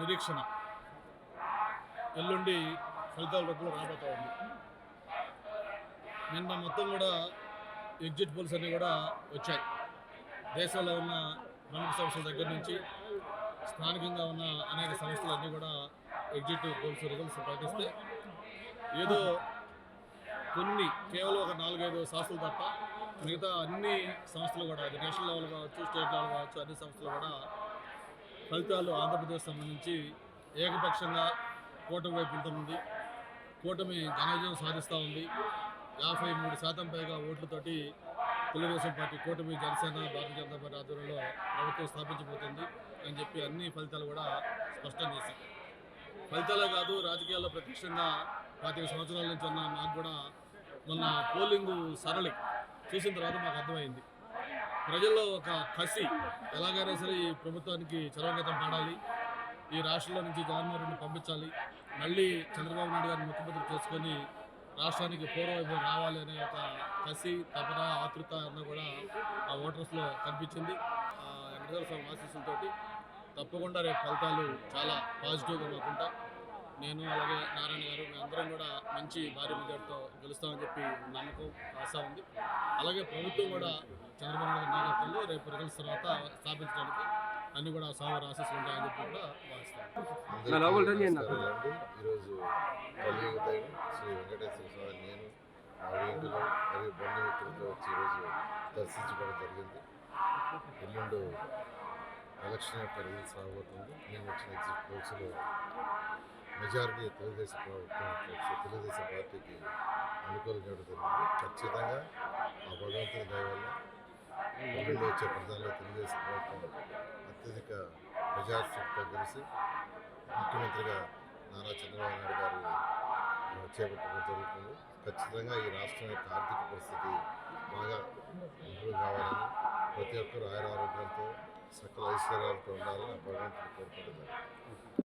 నిరీక్షణ. ఎల్లుండి ఫలితాల రూపంలో రాబోతా ఉంది. నిన్న మొత్తం కూడా ఎగ్జిట్ పోల్స్ అన్నీ కూడా వచ్చాయి. దేశంలో ఉన్న ప్రముఖ సంస్థల దగ్గర నుంచి స్థానికంగా ఉన్న అనేక సంస్థలన్నీ కూడా ఎగ్జిట్ పోల్స్ రిజల్ట్స్ ప్రకటిస్తే ఏదో కొన్ని కేవలం ఒక నాలుగైదు సంస్థలు తప్ప మిగతా అన్ని సంస్థలు కూడా అది నేషనల్ లెవెల్ కావచ్చు స్టేట్ లెవెల్ కావచ్చు అన్ని సంస్థలు కూడా ఫలితాలు ఆంధ్రప్రదేశ్ సంబంధించి ఏకపక్షంగా కూటమి వైపు ఉంటుంది కూటమి ఘనవిజయం సాధిస్తూ ఉంది. యాభై మూడు శాతం పైగా ఓట్లతోటి తెలుగుదేశం పార్టీ కూటమి జనసేన భారతీయ జనతా పార్టీ ఆధ్వర్యంలో ప్రభుత్వం స్థాపించబోతుంది అని చెప్పి అన్ని ఫలితాలు కూడా స్పష్టం చేశాయి. ఫలితాలే కాదు రాజకీయాల్లో ప్రత్యక్షంగా పాతిక సంవత్సరాల నుంచి ఉన్న మాకు కూడా మొన్న పోలింగ్ సరళి చూసిన తర్వాత మాకు అర్థమైంది. ప్రజల్లో ఒక కసి ఎలాగైనా సరే ఈ ప్రభుత్వానికి చరవగతం పాడాలి. ఈ రాష్ట్రంలో నుంచి జగన్మోహన్ రెడ్డిని పంపించాలి. మళ్ళీ చంద్రబాబు నాయుడు గారిని ముఖ్యమంత్రి చేసుకొని రాష్ట్రానికి పూర్వవైభవం రావాలి అనే ఒక కసి తపన ఆతృత అన్న కూడా ఆ ఓటర్స్లో కనిపించింది. ఆ వెంకటేశ్వర స్వామి ఆశీస్సులతోటి తప్పకుండా రేపు ఫలితాలు చాలా పాజిటివ్గా మాకుంటా నేను అలాగే నారాయణ గారు మేమందరం కూడా మంచి భారీ మెజార్టీతో గెలుస్తామని చెప్పి నమ్మకం ఆశ ఉంది అలాగే ప్రభుత్వం కూడా చంద్రబాబు నాయుడు నాయకత్వంలో రేపు రిజల్ట్స్ తర్వాత స్థాపించడానికి అన్ని కూడా స్వామి ఆశీస్సులు ఉంటాయని చెప్పి కూడా భావిస్తాను నా లోపల టర్న్ చేయండి నాకు. నమస్కారాలండి. ఈరోజు కలియుగ దైవం శ్రీ వెంకటేశ్వర స్వామి నేను మా వెంకులు మరియు బంధుమిత్రులతో వచ్చి ఈరోజు దర్శించుకోవడం జరిగింది ఎల్లుండు ఎలక్షన్ యొక్క రిజల్ట్స్ రాబోతుంది నేను వచ్చిన ఎగ్జిట్ పోల్స్లో మెజారిటీ తెలుగుదేశం ప్రభుత్వం తెలుగుదేశం పార్టీకి అనుకూలంగా ఇవ్వడం జరిగింది. ఖచ్చితంగా ఆ భగవంతుని దయవల్ల వల్ల వచ్చే ప్రజల్లో తెలుగుదేశం ప్రభుత్వం అత్యధిక మెజారిటీతో కలిసి ముఖ్యమంత్రిగా నారా చంద్రబాబు నాయుడు గారు చేపట్టడం జరుగుతుంది. ఖచ్చితంగా ఈ రాష్ట్రం యొక్క ఆర్థిక పరిస్థితి బాగా ఇంప్రూవ్ కావాలని ప్రతి ఒక్కరు ఆయుర ఆరోగ్యంతో సకల ఐశ్వర్యాలతో ఉండాలని ఆ భగవంతుని కోరుకుంటున్నారు